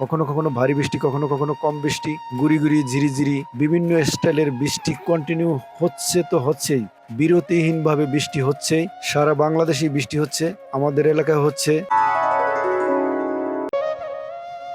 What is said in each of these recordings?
কখনো কখনো ভারী বৃষ্টি, কখনো কখনো কম বৃষ্টি, গুড়ি গুড়ি ঝিরিঝিরি বিভিন্ন স্টাইলের বৃষ্টি কন্টিনিউ হচ্ছে তো হচ্ছেই। বিরতিহীনভাবে বৃষ্টি হচ্ছেই। সারা বাংলাদেশেই বৃষ্টি হচ্ছে, আমাদের এলাকায় হচ্ছে।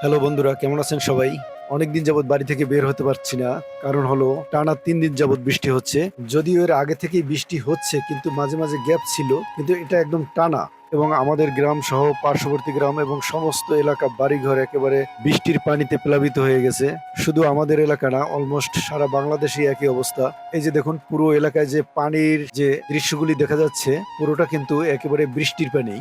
হ্যালো বন্ধুরা, কেমন আছেন সবাই? অনেকদিন যাবত বাড়ি থেকে বের হতে পারছি না, কারণ হলো টানা তিন দিন যাবত বৃষ্টি হচ্ছে। যদিও এর আগে থেকেই বৃষ্টি হচ্ছে, কিন্তু মাঝে মাঝে গ্যাপ ছিল, কিন্তু এটা একদম টানা। এবং আমাদের গ্রাম সহ পার্শ্ববর্তী গ্রাম এবং সমস্ত এলাকা বাড়িঘর একেবারে বৃষ্টির পানিতে প্লাবিত হয়ে গেছে। শুধু আমাদের এলাকা না অলমোস্ট সারা বাংলাদেশই একই অবস্থা। এই যে দেখুন, পুরো এলাকায় যে পানির যে দৃশ্যগুলি দেখা যাচ্ছে, পুরোটা কিন্তু একেবারে বৃষ্টির পানি।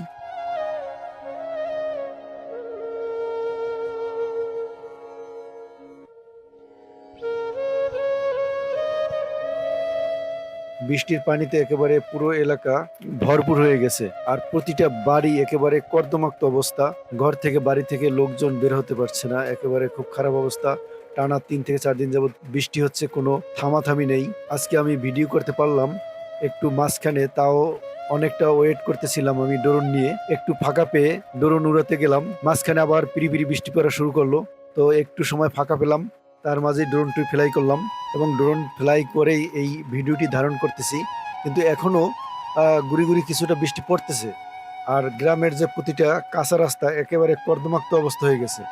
বৃষ্টির পানিতে একেবারে পুরো এলাকা ভরপুর হয়ে গেছে। আর প্রতিটা বাড়ি একেবারে কর্দমাক্ত অবস্থা। ঘর থেকে বাড়ি থেকে লোকজন বের হতে পারছে না, একেবারে খুব খারাপ অবস্থা। টানা তিন থেকে চার দিন যাবত বৃষ্টি হচ্ছে, কোনো থামাথামি নেই। আজকে আমি ভিডিও করতে পারলাম, একটু মাঝখানে তাও অনেকটা ওয়েট করতেছিলাম আমি ড্রোন নিয়ে। একটু ফাঁকা পেয়ে ড্রোন উড়াতে গেলাম, মাঝখানে আবার পিড়ি পিড়ি বৃষ্টি পড়া শুরু করল। তো একটু সময় ফাঁকা পেলাম তার মাঝে ড্রোনটি ফ্লাই করলাম এবং ড্রোন ফ্লাই করেই এই ভিডিওটি ধারণ করতেছি। কিন্তু এখনও গুড়ি গুড়ি কিছুটা বৃষ্টি পড়তেছে। আর গ্রামের যে প্রতিটা কাঁচা রাস্তা একেবারে কর্দমাক্ত অবস্থা হয়ে গেছে।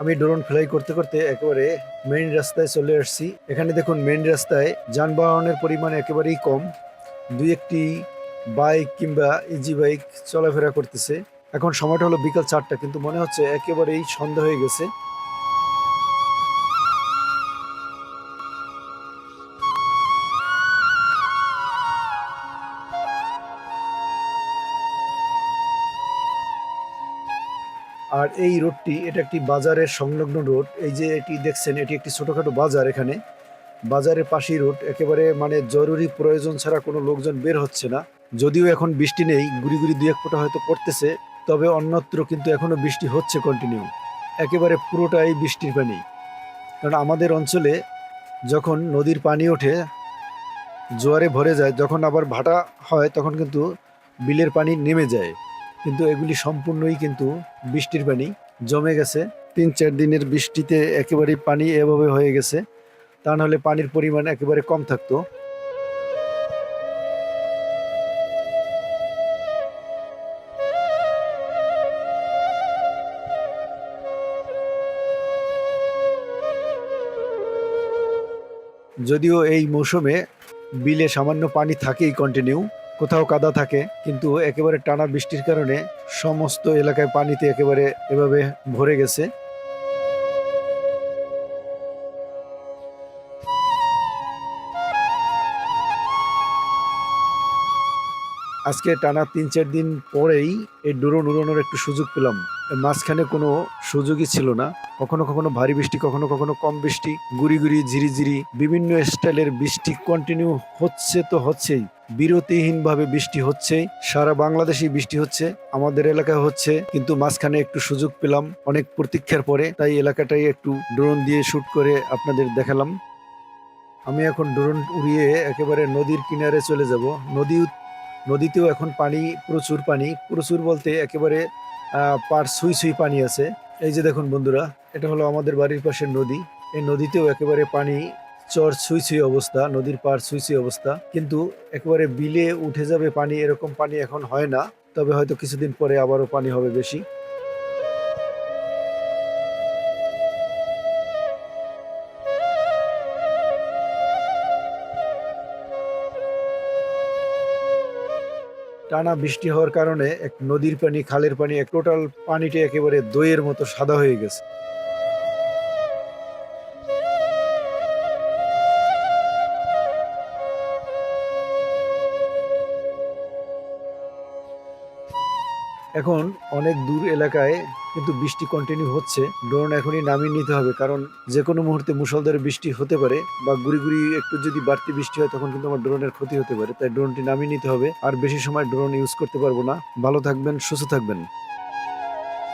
আমি ড্রোন ফ্লাই করতে করতে একেবারে মেইন রাস্তায় চলে আসছি। এখানে দেখুন মেইন রাস্তায় যানবাহনের পরিমাণ একেবারেই কম। দুই একটি বাইক কিংবা ইজি বাইক চলাফেরা করতেছে। এখন সময়টা হলো বিকাল চারটা, কিন্তু মনে হচ্ছে একেবারেই সন্ধ্যা হয়ে গেছে। আর এই রোডটি, এটা একটি বাজারের সংলগ্ন রোড। এই যে এটি দেখছেন, এটি একটি ছোটখাটো বাজার এখানে। বাজারের পাশেই রোড, একেবারে মানে জরুরি প্রয়োজন ছাড়া কোনো লোকজন বের হচ্ছে না। যদিও এখন বৃষ্টি নেই, গুড়ি গুড়ি দুই এক ফোঁটা হয়তো পড়তেছে, তবে অন্যত্র কিন্তু এখনও বৃষ্টি হচ্ছে কন্টিনিউ একেবারে পুরোটাই বৃষ্টির পানি। কারণ আমাদের অঞ্চলে যখন নদীর পানি ওঠে, জোয়ারে ভরে যায়, যখন আবার ভাটা হয়, তখন কিন্তু বিলের পানি নেমে যায়। কিন্তু এগুলি সম্পূর্ণই কিন্তু বৃষ্টির পানি। জমে গেছে। তিন চার দিনের বৃষ্টিতে একেবারে পানি এভাবে হয়ে গেছে। তা নাহলে পানির পরিমাণ একেবারে কম থাকতো। যদিও এই মৌসুমে বিলে সামান্য পানি থাকেই কন্টিনিউ কোথাও কাদা থাকে, কিন্তু একেবারে টানা বৃষ্টির কারণে সমস্ত এলাকায় পানিতে একেবারে এভাবে ভরে গেছে। আজকে টানা তিন চার দিন পরেই এই ড্রোন উড়ানোর একটু সুযোগ পেলাম। মাঝখানে কোনো সুযোগই ছিল না। কখনো কখনো ভারী বৃষ্টি, কখনো কখনো কম বৃষ্টি, গুড়ি গুড়ি ঝিরিঝিরি বিভিন্ন স্টাইলের বৃষ্টি কন্টিনিউ হচ্ছে তো হচ্ছেই। বিরতিহীনভাবে বৃষ্টি হচ্ছে সারা বাংলাদেশেই বৃষ্টি হচ্ছে, আমাদের এলাকায় হচ্ছে। কিন্তু মাঝখানে একটু সুযোগ পেলাম, অনেক প্রতীক্ষার পরে। তাই এলাকাটাই একটু ড্রোন দিয়ে শ্যুট করে আপনাদের দেখালাম। আমি এখন ড্রোন উড়িয়ে একেবারে নদীর কিনারে চলে যাব। নদী নদীতেও এখন পানি, প্রচুর পানি। প্রচুর বলতে একেবারে পার সুই সুই পানি আছে। এই যে দেখুন বন্ধুরা, এটা হলো আমাদের বাড়ির পাশের নদী। এই নদীতেও একেবারে পানি চর সুই সুই অবস্থা, নদীর পার সুই সুই অবস্থা। কিন্তু একেবারে বিলে উঠে যাবে পানি, এরকম পানি এখন হয় না। তবে হয়তো কিছুদিন পরে আবারও পানি হবে বেশি। টানা বৃষ্টি হওয়ার কারণে এক নদীর পানি, খালের পানি, এক টোটাল পানিটি একেবারে দইয়ের মতো সাদা হয়ে গেছে। এখন অনেক দূর এলাকায় কিন্তু বৃষ্টি কন্টিনিউ হচ্ছে, ড্রোন এখনই নামিয়ে নিতে হবে। কারণ যে কোনো মুহূর্তে মুসলধারে বৃষ্টি হতে পারে বা গুড়ি গুড়ি একটু যদি বাড়তি বৃষ্টি হয় তখন কিন্তু আমার ড্রোনের ক্ষতি হতে পারে। তাই ড্রোনটি নামিয়ে নিতে হবে। আর বেশি সময় ড্রোন ইউজ করতে পারব না। ভালো থাকবেন, সুস্থ থাকবেন।